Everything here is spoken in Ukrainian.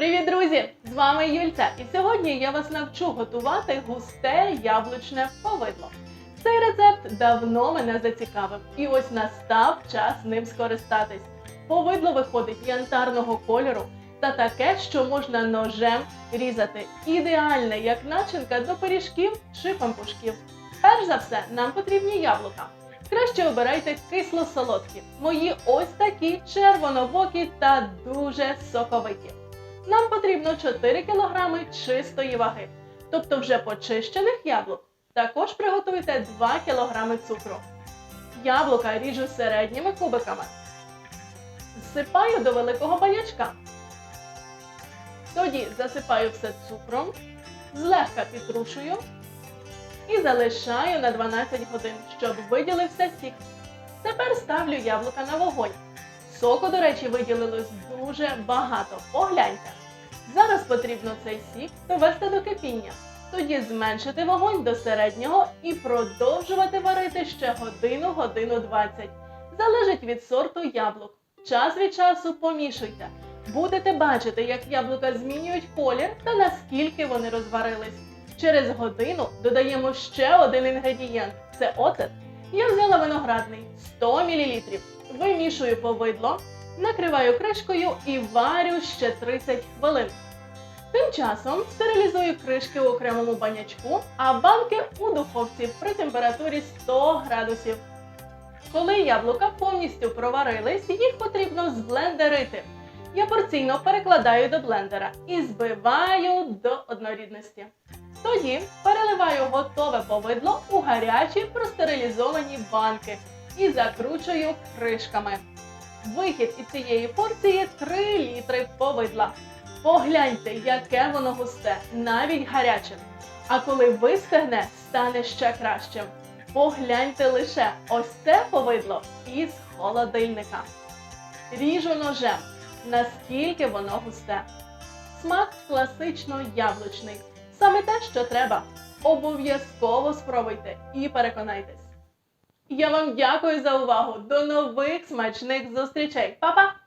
Привіт, друзі! З вами Юльця, і сьогодні я вас навчу готувати густе яблучне повидло. Цей рецепт давно мене зацікавив, і ось настав час ним скористатись. Повидло виходить янтарного кольору та таке, що можна ножем різати. Ідеальне як начинка до пиріжків чи пампушків. Перш за все, нам потрібні яблука. Краще обирайте кисло-солодкі. Мої ось такі червонобокі та дуже соковиті. Нам потрібно 4 кг чистої ваги, тобто вже почищених яблук. Також приготуйте 2 кг цукру. Яблука ріжу середніми кубиками. Зсипаю до великого банячка. Тоді засипаю все цукром, злегка підтрушую і залишаю на 12 годин, щоб виділився сік. Тепер ставлю яблука на вогонь. Соку, до речі, виділилось дуже багато. Погляньте. Зараз потрібно цей сік довести до кипіння. Тоді зменшити вогонь до середнього і продовжувати варити ще годину, годину 20. Залежить від сорту яблук. Час від часу помішуйте. Будете бачити, як яблука змінюють колір та наскільки вони розварились. Через годину додаємо ще один інгредієнт це оцет. Я взяла виноградний 100 мл. Вимішую повидло, накриваю кришкою і варю ще 30 хвилин. Тим часом стерилізую кришки у окремому банячку, а банки у духовці при температурі 100 градусів. Коли яблука повністю проварились, їх потрібно зблендерити. Я порційно перекладаю до блендера і збиваю до однорідності. Тоді переливаю готове повидло у гарячі простерилізовані банки і закручую кришками. Вихід із цієї порції 3 літри повидла. Погляньте, яке воно густе, навіть гаряче. А коли вистигне, стане ще кращим. Погляньте лише ось це повидло із холодильника. Ріжу ножем, наскільки воно густе. Смак класично яблучний. Саме те, що треба. Обов'язково спробуйте і переконайтесь. Я вам дякую за увагу. До нових смачних зустрічей. Па-па!